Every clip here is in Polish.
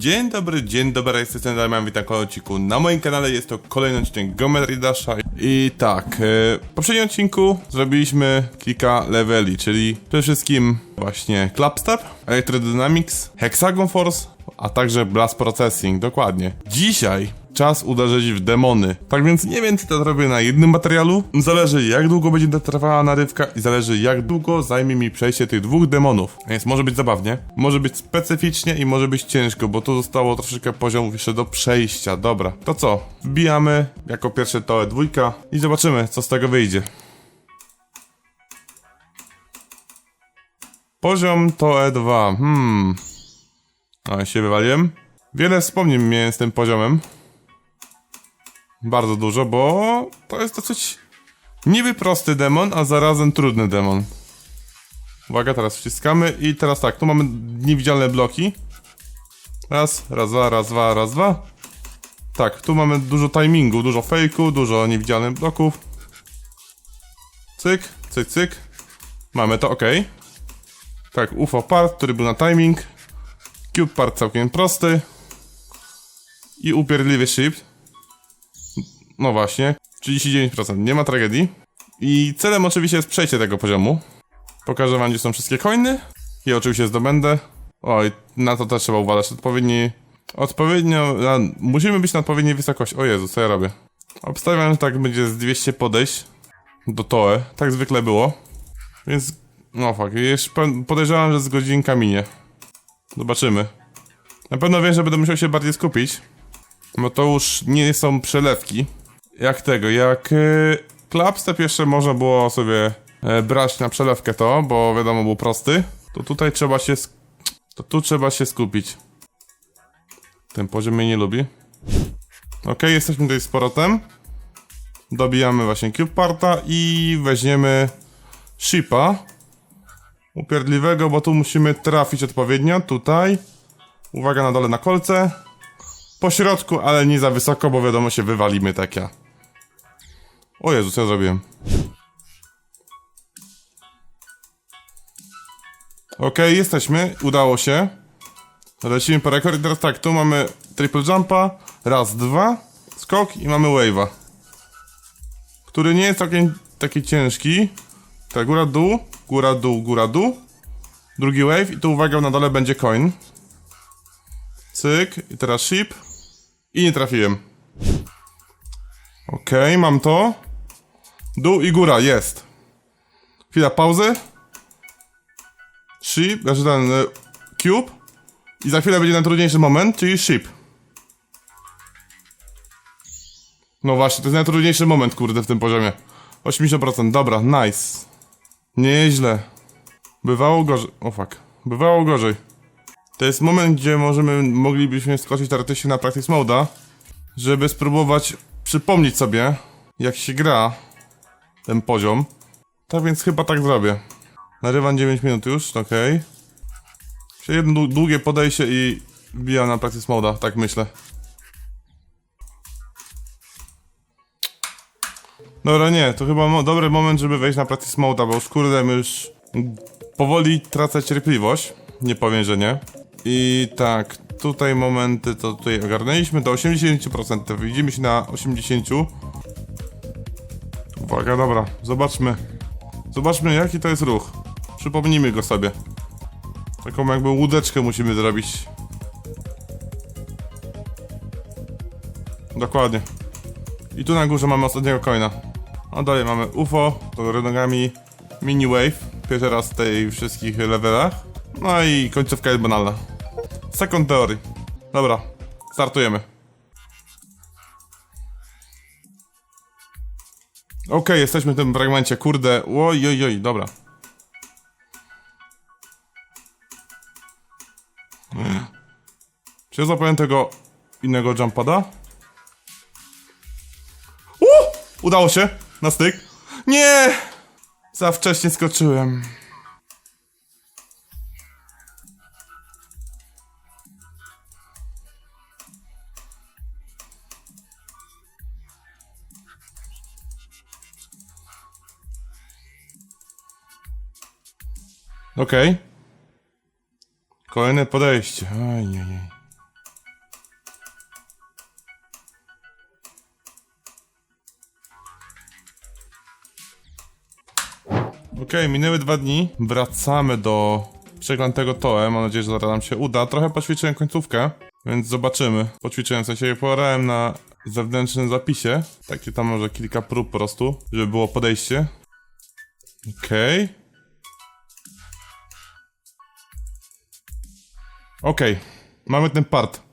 Dzień dobry, dzień dobry, jestem Damian, witam koleciku. Na moim kanale jest to kolejny odcinek Geometry Dasha. I tak, e, w poprzednim odcinku zrobiliśmy kilka leveli, czyli przede wszystkim właśnie Clapstep, Electrodynamics, Hexagon Force, a także Blast Processing, dokładnie. Dzisiaj czas uderzyć w demony. Tak więc nie wiem, czy to zrobię na jednym materiału. Zależy, jak długo będzie trwała narywka i zależy, jak długo zajmie mi przejście tych dwóch demonów. A Więc może być zabawnie, może być specyficznie i może być ciężko, bo tu zostało troszeczkę poziomów jeszcze do przejścia. Dobra, to co? Wbijamy jako pierwsze to dwójka i zobaczymy, co z tego wyjdzie. Poziom to E2. Hmm. No, się wywaliłem. Wiele wspomnień miałem z tym poziomem. Bardzo dużo, bo to jest dosyć niby prosty demon, a zarazem trudny demon. Uwaga, teraz wciskamy i teraz tak, tu mamy niewidzialne bloki. Raz, raz, dwa, raz, dwa, raz, dwa. Tak, tu mamy dużo timingu, dużo fejku, dużo niewidzialnych bloków. Cyk, cyk, cyk. Mamy to, ok. Tak, UFO part, który był na timing. Cube part całkiem prosty. I upierdliwy shift. No właśnie, 39%, nie ma tragedii. I celem oczywiście jest przejście tego poziomu. Pokażę wam, gdzie są wszystkie coiny. I oczywiście zdobędę. Oj, na to też trzeba uważać. Odpowiedni... Odpowiednio... A, musimy być na odpowiedniej wysokości. O Jezu, co ja robię? Obstawiam, że tak będzie z 200 podejść do Toe. Tak zwykle było. Więc... No fuck, jeszcze podejrzewam, że z godzinka minie. Zobaczymy. Na pewno wiem, że będę musiał się bardziej skupić. Bo to już nie są przelewki. Jak tego, jak yy, Clapstep jeszcze można było sobie e, brać na przelewkę to, bo wiadomo był prosty. To tutaj trzeba się to tu trzeba się skupić. Ten poziom mnie nie lubi. Ok, jesteśmy tutaj z powrotem. Dobijamy właśnie Cube Parta i weźmiemy Shipa. Upierdliwego, bo tu musimy trafić odpowiednio. Tutaj. Uwaga na dole na kolce. Po środku, ale nie za wysoko, bo wiadomo się wywalimy tak ja. O Jezu, co ja zrobiłem? Okej, jesteśmy, udało się. Lecimy po rekord i teraz tak, tu mamy triple jumpa, raz, dwa, skok i mamy wave'a. Który nie jest całkiem taki ciężki. Tak, góra, dół, góra, dół, góra, dół. Drugi wave i tu uwaga, na dole będzie coin. Cyk, i teraz ship. I nie trafiłem. Okej, mam to. Dół i góra, jest. Chwila pauzy. Ship, znaczy ten y, cube. I za chwilę będzie najtrudniejszy moment, czyli ship. No właśnie, to jest najtrudniejszy moment, kurde, w tym poziomie. 80%, dobra, nice. Nieźle. Bywało gorzej. O fuck. Bywało gorzej. To jest moment, gdzie możemy, moglibyśmy skoczyć teoretycznie na practice moda, żeby spróbować przypomnieć sobie, jak się gra ten poziom. Tak więc chyba tak zrobię. Narywam 9 minut już, okej. Okay. Jedno dłu- długie podejście i wbijam na practice moda, tak myślę. Dobra, nie, to chyba mo- dobry moment, żeby wejść na practice moda, bo już kurde, już powoli tracę cierpliwość. Nie powiem, że nie. I tak, tutaj momenty to tutaj ogarnęliśmy do 80%. To Widzimy się na 80%. Uwaga, dobra, zobaczmy. Zobaczmy, jaki to jest ruch. Przypomnijmy go sobie. Taką jakby łódeczkę musimy zrobić. Dokładnie. I tu na górze mamy ostatniego coina. A dalej mamy UFO, to do nogami mini wave. Pierwszy raz w tej wszystkich levelach. No i końcówka jest banalna. Second theory. Dobra, startujemy. Okej, jesteśmy w tym fragmencie, kurde. Oj, oj, oj, dobra. Czy ja zapowiem tego innego jumpada? Uh! Udało się! Na styk. Nie! Za wcześnie skoczyłem. Okej. Okay. Kolejne podejście. Ajajaj. Okej, okay, minęły dwa dni. Wracamy do przeklętego Toe. Mam nadzieję, że zaraz nam się uda. Trochę poćwiczyłem końcówkę, więc zobaczymy. Poćwiczyłem, w sensie porałem na zewnętrznym zapisie. Takie tam może kilka prób po prostu, żeby było podejście. Okej. Okay. Okej, mamy ten part.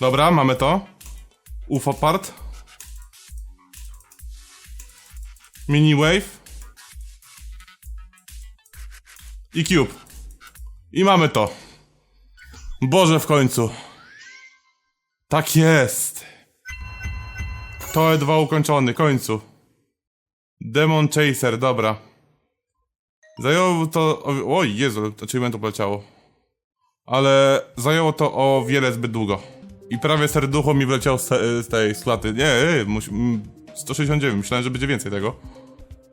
Dobra, mamy to. UFO part. Mini wave. I cube. I mamy to. Boże w końcu. Tak jest. To E2 ukończony, końcu. Demon Chaser, dobra. Zajęło to... Oj, Jezu, achievementu poleciało. Ale zajęło to o wiele zbyt długo. I prawie serducho mi wleciało z, z tej slaty. Nie, nie, musi, mm, 169, myślałem, że będzie więcej tego.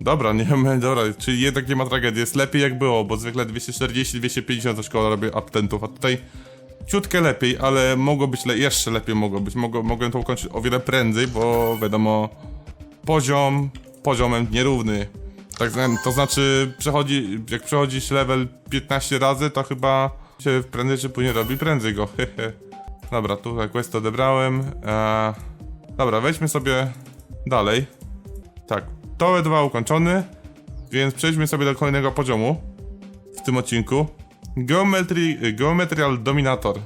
Dobra, nie wiem, dobra, czyli jednak nie ma tragedii. Jest lepiej jak było, bo zwykle 240-250 za szkoła robię aptentów, a tutaj ciutkę lepiej, ale mogło być le jeszcze lepiej mogło być. Mogłem to ukończyć o wiele prędzej, bo wiadomo, poziom poziomem nierówny. Tak, to znaczy, przechodzi, jak przechodzisz level 15 razy, to chyba się prędzej czy później robi prędzej go. Dobra, tu quest odebrałem. Eee, dobra, wejdźmy sobie dalej. Tak, to 2 ukończony, więc przejdźmy sobie do kolejnego poziomu w tym odcinku. Geometry, Geometrial Dominator.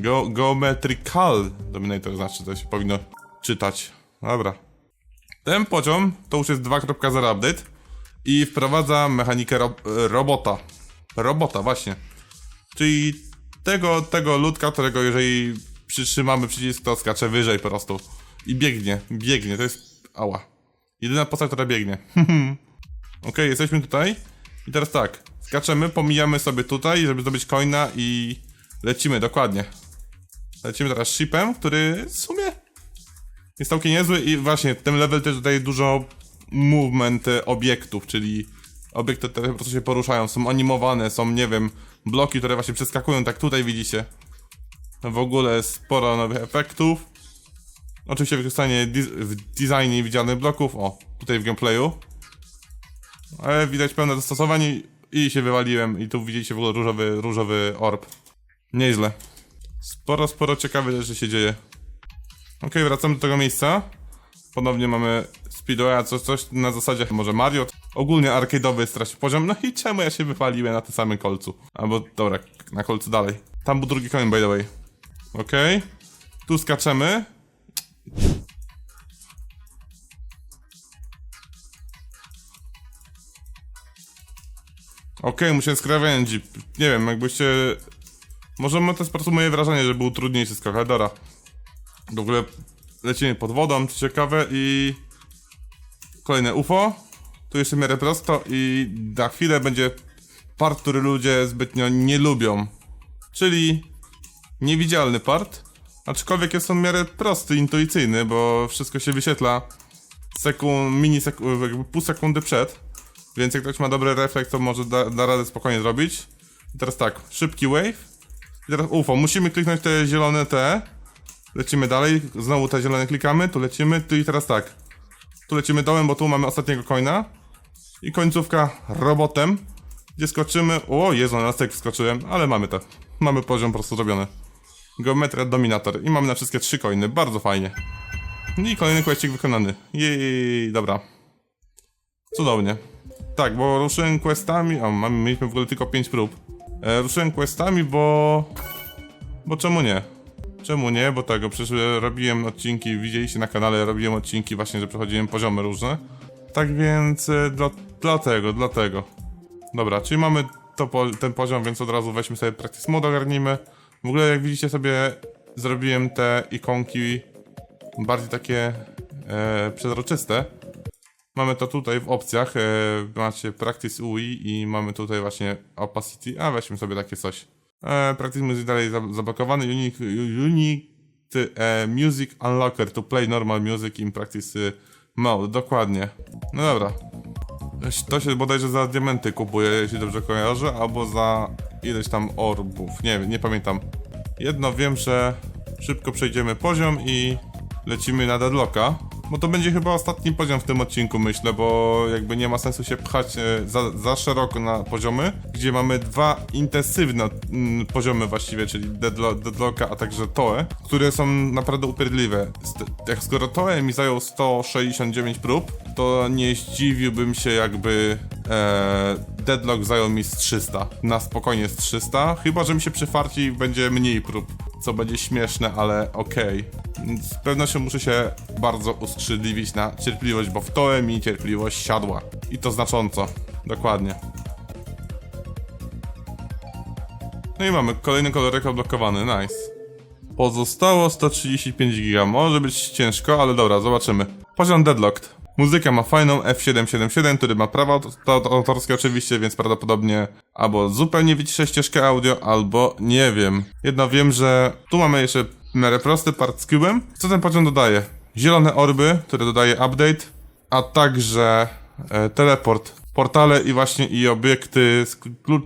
Go, geometrical Dominator, znaczy to się powinno czytać. Dobra. Ten poziom to już jest 2.0 update i wprowadza mechanikę ro robota. Robota, właśnie. Czyli tego, tego ludka, którego jeżeli przytrzymamy przycisk, to skacze wyżej po prostu. I biegnie, biegnie, to jest... Ała. Jedyna postać, która biegnie. Okej, jesteśmy tutaj. I teraz tak, skaczemy, pomijamy sobie tutaj, żeby zdobyć coina i lecimy, dokładnie. Lecimy teraz shipem, który w sumie jest całkiem niezły i właśnie ten level też daje dużo movement obiektów, czyli obiekty, które po prostu się poruszają, są animowane, są, nie wiem, bloki, które właśnie przeskakują, tak tutaj widzicie. W ogóle sporo nowych efektów. Oczywiście wykorzystanie w designie widzianych bloków. O, tutaj w gameplayu. Ale widać pełne dostosowanie i się wywaliłem. I tu widzicie w ogóle różowy, różowy orb. Nieźle. Sporo, sporo ciekawych rzeczy się dzieje. Okej, wracamy do tego miejsca. Ponownie mamy Speedwaya, coś, coś na zasadzie może Mario. Ogólnie arcade'owy stracił poziom. No i czemu ja się wypaliłem na tym samym kolcu? Albo, dobra, na kolcu dalej. Tam był drugi koń, by the way. Okej. Tu skaczemy. Okej, muszę skrawędzi. Nie wiem, jakbyście... Może to jest po prostu moje wrażenie, że był trudniejszy skok, ale. W ogóle lecimy pod wodą, co ciekawe i... Kolejne UFO. Tu jeszcze w miarę prosto i na chwilę będzie part, który ludzie zbytnio nie lubią. Czyli niewidzialny part. Aczkolwiek jest on w miarę prosty, intuicyjny, bo wszystko się wyświetla sekund, mini sekund, pół sekundy przed. Więc jak ktoś ma dobry refleks, to może da, da radę spokojnie zrobić. I teraz tak, szybki wave. I teraz UFO, musimy kliknąć te zielone te. Lecimy dalej, znowu te zielone klikamy, tu lecimy, tu i teraz tak. Tu lecimy dołem, bo tu mamy ostatniego coina. I końcówka robotem, gdzie skoczymy. O, Jezu, na stek wskoczyłem, ale mamy to. Mamy poziom po prostu zrobiony. Geometria Dominator. I mamy na wszystkie trzy coiny, bardzo fajnie. I kolejny questik wykonany. Jej, dobra. Cudownie. Tak, bo ruszyłem questami. O, mamy, mieliśmy w ogóle tylko 5 prób. E, ruszyłem questami, bo. Bo czemu nie? Czemu nie? Bo tego, przecież e, robiłem odcinki, widzieliście na kanale, robiłem odcinki właśnie, że przechodziłem poziomy różne. Tak więc, e, dla, dlatego, dlatego. Dobra, czyli mamy to, ten poziom, więc od razu weźmy sobie practice mode, ogarnijmy. W ogóle, jak widzicie sobie, zrobiłem te ikonki bardziej takie e, przezroczyste. Mamy to tutaj w opcjach. E, macie Practice UI i mamy tutaj właśnie Opacity. A weźmy sobie takie coś. E, practice Music dalej za- zablokowany. Unique, unique e, Music Unlocker to play normal music in Practice Mode. Dokładnie. No dobra. To się bodajże za diamenty kupuje, jeśli dobrze kojarzę, albo za ileś tam orbów. Nie wiem, nie pamiętam. Jedno wiem, że szybko przejdziemy poziom i lecimy na deadlocka. Bo to będzie chyba ostatni poziom w tym odcinku, myślę, bo jakby nie ma sensu się pchać e, za, za szeroko na poziomy, gdzie mamy dwa intensywne mm, poziomy właściwie, czyli deadlo deadlocka, a także toe, które są naprawdę upierdliwe. Jak skoro toe mi zajął 169 prób, to nie zdziwiłbym się jakby deadlock zajął mi z 300. Na spokojnie z 300, chyba że mi się przyfarci będzie mniej prób, co będzie śmieszne, ale okej. Z pewnością muszę się bardzo uskrzydliwić na cierpliwość, bo w toe mi cierpliwość siadła. I to znacząco. Dokładnie. No i mamy kolejny kolorek odblokowany, nice. Pozostało 135 giga. Może być ciężko, ale dobra, zobaczymy. Poziom Deadlocked. Muzyka ma fajną F777, który ma prawa aut- aut- autorskie oczywiście, więc prawdopodobnie albo zupełnie wyciszę ścieżkę audio, albo nie wiem. Jedno wiem, że tu mamy jeszcze w miarę prosty part z cubem. Co ten poziom dodaje? Zielone orby, które dodaje update, a także e, teleport, portale i właśnie i obiekty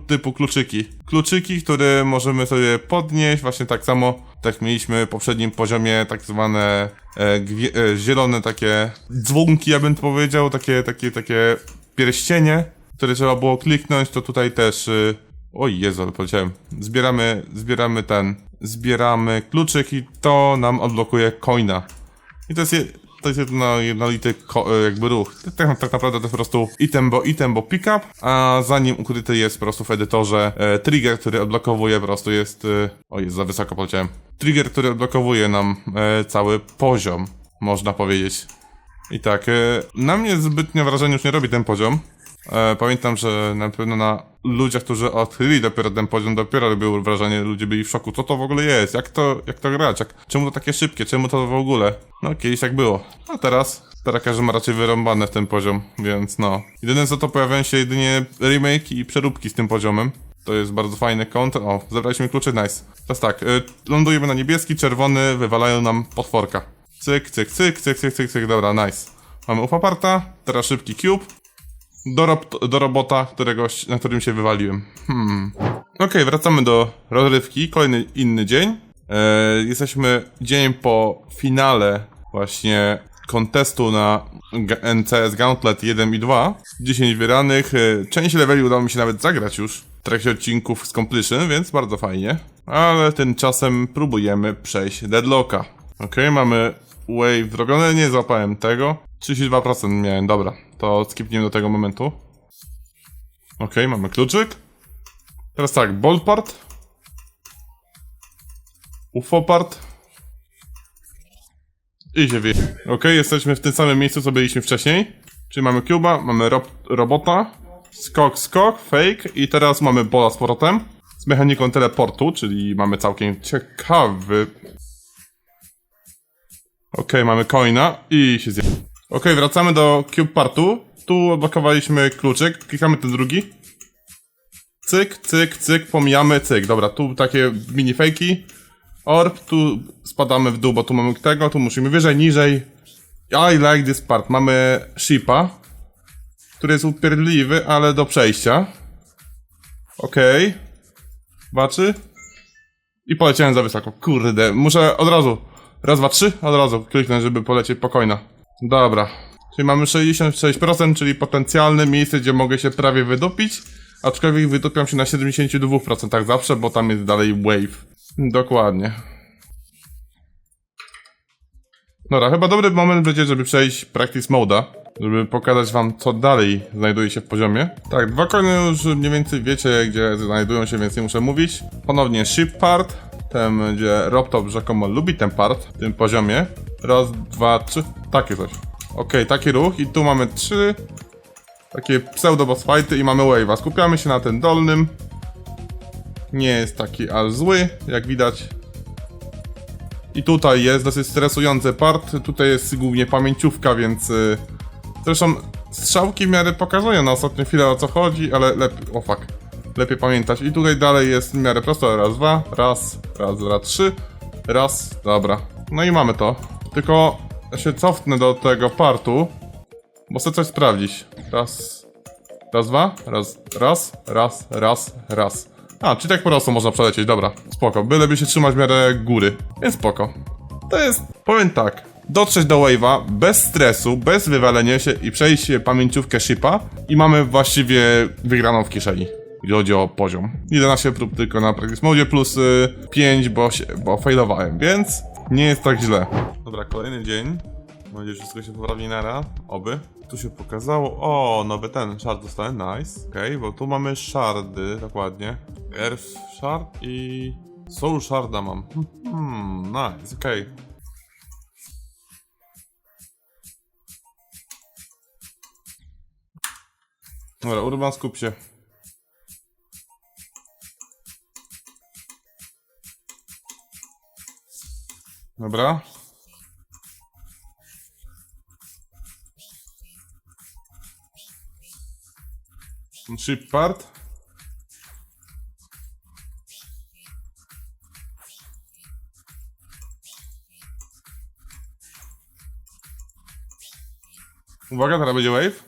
typu kluczyki. Kluczyki, które możemy sobie podnieść, właśnie tak samo, tak mieliśmy w poprzednim poziomie, tak zwane e, e, zielone takie dzwonki, ja bym powiedział, takie, takie, takie pierścienie, które trzeba było kliknąć, to tutaj też... Y, Oj Jezu, ale powiedziałem. Zbieramy, zbieramy ten, zbieramy kluczyk i to nam odblokuje coina. I to jest, je, to jest jedno, jednolity e, jakby ruch. Tak, tak naprawdę to jest po prostu item bo item bo pickup, a za nim ukryty jest po prostu w edytorze e, trigger, który odblokowuje po prostu jest... E, o jest za wysoko poleciałem. Trigger, który odblokowuje nam e, cały poziom, można powiedzieć. I tak, e, na mnie zbytnio wrażenie już nie robi ten poziom. E, pamiętam, że na pewno na ludziach, którzy odkryli dopiero ten poziom, dopiero robiło wrażenie, ludzie byli w szoku, co to w ogóle jest, jak to, jak to grać, jak, czemu to takie szybkie, czemu to w ogóle. No, kiedyś tak było. A teraz, teraz każdy ma raczej wyrąbane w ten poziom, więc no. Jedyne co to pojawiają się jedynie remake i przeróbki z tym poziomem. To jest bardzo fajny kąt. O, zebraliśmy kluczy, nice. Teraz tak, y, lądujemy na niebieski, czerwony, wywalają nam potworka. Cyk, cyk, cyk, cyk, cyk, cyk, cyk, dobra, nice. Mamy ufaparta, teraz szybki cube. Do, rob- do robota, którego, na którym się wywaliłem. Hmm. Okej, wracamy do rozrywki. Kolejny inny dzień. E, jesteśmy dzień po finale właśnie kontestu na NCS Gauntlet 1 i 2. 10 wyranych. Część leveli udało mi się nawet zagrać już w trakcie odcinków z Completion, więc bardzo fajnie. Ale tymczasem próbujemy przejść Deadlocka. Okej, mamy wave zrobione, nie złapałem tego. 32% miałem, dobra. To skipniemy do tego momentu. Okej, mamy kluczyk. Teraz tak, bolt part. UFO part. I się wie. Okej, jesteśmy w tym samym miejscu, co byliśmy wcześniej. Czyli mamy Cuba, mamy rob robota, skok, skok, fake i teraz mamy bola z powrotem. Z mechaniką teleportu, czyli mamy całkiem ciekawy... Okej, mamy coina i się zje. Okej, wracamy do cube partu. Tu odblokowaliśmy kluczyk, klikamy ten drugi. Cyk, cyk, cyk, pomijamy, cyk. Dobra, tu takie mini fejki. Orb, tu spadamy w dół, bo tu mamy tego, tu musimy wyżej, niżej. I like this part. Mamy shipa, który jest upierdliwy, ale do przejścia. Okej. Okay. Baczy. I poleciałem za wysoko. Kurde, muszę od razu. Raz, dwa, trzy, od razu kliknę, żeby polecieć pokojna. Dobra. Czyli mamy 66%, czyli potencjalne miejsce, gdzie mogę się prawie wydupić. Aczkolwiek wydupiam się na 72% zawsze, bo tam jest dalej wave. Dokładnie. Dobra, chyba dobry moment będzie, żeby przejść practice moda. Żeby pokazać wam, co dalej znajduje się w poziomie. Tak, dwa konie już mniej więcej wiecie, gdzie znajdują się, więc nie muszę mówić. Ponownie ship part. Ten, gdzie Robtop rzekomo lubi ten part w tym poziomie. Raz, dwa, trzy. Takie coś. Okej, taki ruch i tu mamy trzy takie pseudo boss fighty i mamy wave'a. Skupiamy się na tym dolnym. Nie jest taki aż zły, jak widać. I tutaj jest dosyć stresujący part. Tutaj jest głównie pamięciówka, więc... y, Zresztą strzałki w miarę pokazują na ostatnią chwilę o co chodzi, ale lepiej... O fuck. Lepiej pamiętać. I tutaj dalej jest w miarę prosto. Raz, dwa, raz, raz, dwa, trzy. Raz, dobra. No i mamy to. Tylko się cofnę do tego partu, bo chcę coś sprawdzić. Raz, raz, dwa, raz, raz, raz, raz, raz. A, czyli tak po prostu można przelecieć, dobra. Spoko, byleby się trzymać w miarę góry. Więc spoko. To jest, powiem tak, dotrzeć do wave'a bez stresu, bez wywalenia się i przejść pamięciówkę shipa i mamy właściwie wygraną w kieszeni. Jeśli chodzi o poziom. 11 prób tylko na practice mode plus y, 5, bo, się, bo failowałem, więc nie jest tak źle. Dobra, kolejny dzień. Mam nadzieję, że wszystko się poprawi nara. Oby. Tu się pokazało. O, nowy ten shard dostałem. Nice. Okej, bo tu mamy shardy, dokładnie. Earth shard i soul sharda mam. Hmm, nice, okej. Dobra, Urban skup się. Dobra. Ship part. Uwaga, teraz będzie wave.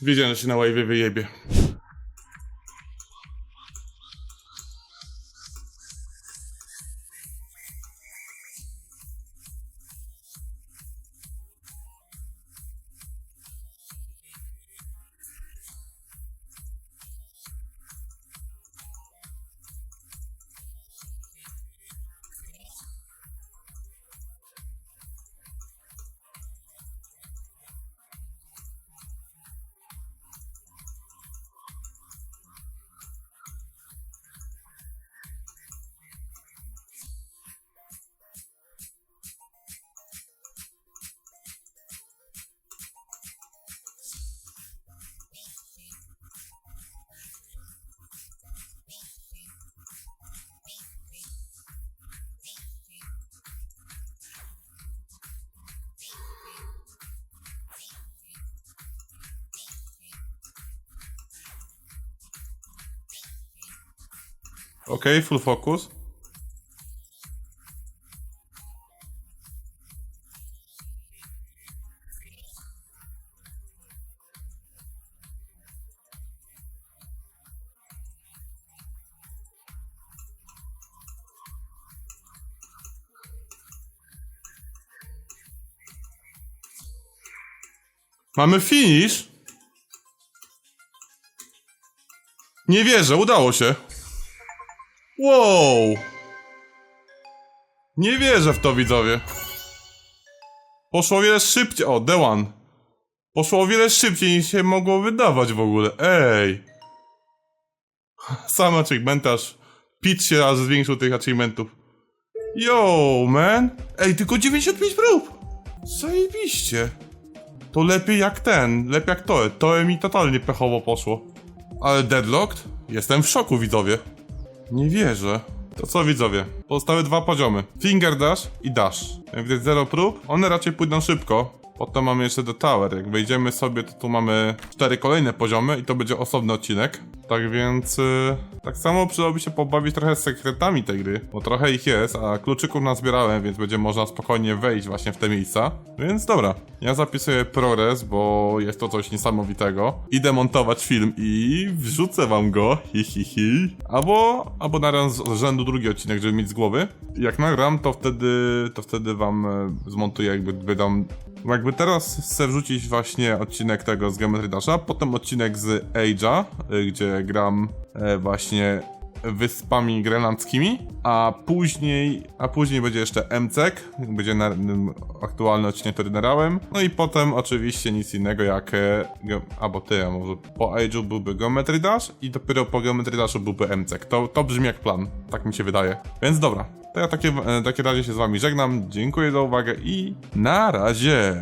Wiedziałem, że się na wave wyjebie. Okej, okay, full focus. Mamy finish? Nie wierzę, udało się. Wow! Nie wierzę w to, widzowie. Poszło o wiele szybciej. O, The One. Poszło o wiele szybciej niż się mogło wydawać w ogóle. Ej! Sam achievement aż. Pit się aż zwiększył tych achievementów. Yo, man! Ej, tylko 95 prób! Zajebiście! To lepiej jak ten, lepiej jak to. To mi totalnie pechowo poszło. Ale deadlocked? Jestem w szoku, widzowie. Nie wierzę. To co, widzowie? Pozostałe dwa poziomy. Finger Dash i Dash. Jak widać zero prób, one raczej pójdą szybko. Potem mamy jeszcze The Tower. Jak wejdziemy sobie, to tu mamy cztery kolejne poziomy i to będzie osobny odcinek. Tak więc, yy, tak samo przydałoby się pobawić trochę z sekretami tej gry, bo trochę ich jest, a kluczyków nazbierałem, więc będzie można spokojnie wejść właśnie w te miejsca. Więc dobra, ja zapisuję progres, bo jest to coś niesamowitego. Idę montować film i wrzucę wam go, hi hi hi. Albo, albo nagram z rzędu drugi odcinek, żeby mieć z głowy. Jak nagram, to wtedy, to wtedy wam e, zmontuję, jakby wydam Jakby teraz chcę wrzucić właśnie odcinek tego z Geometry Dasha, potem odcinek z Age'a, y, gdzie gram e, właśnie wyspami grenlandzkimi, a później, a później będzie jeszcze MCEK, będzie na, aktualny odcinek, który nagrałem, no i potem oczywiście nic innego jak, e, albo ty, a może po Age'u byłby Geometry Dash i dopiero po Geometry Dashu byłby MCEK. To, to brzmi jak plan, tak mi się wydaje. Więc dobra, to ja takie, e, takie razie się z wami żegnam, dziękuję za uwagę i na razie!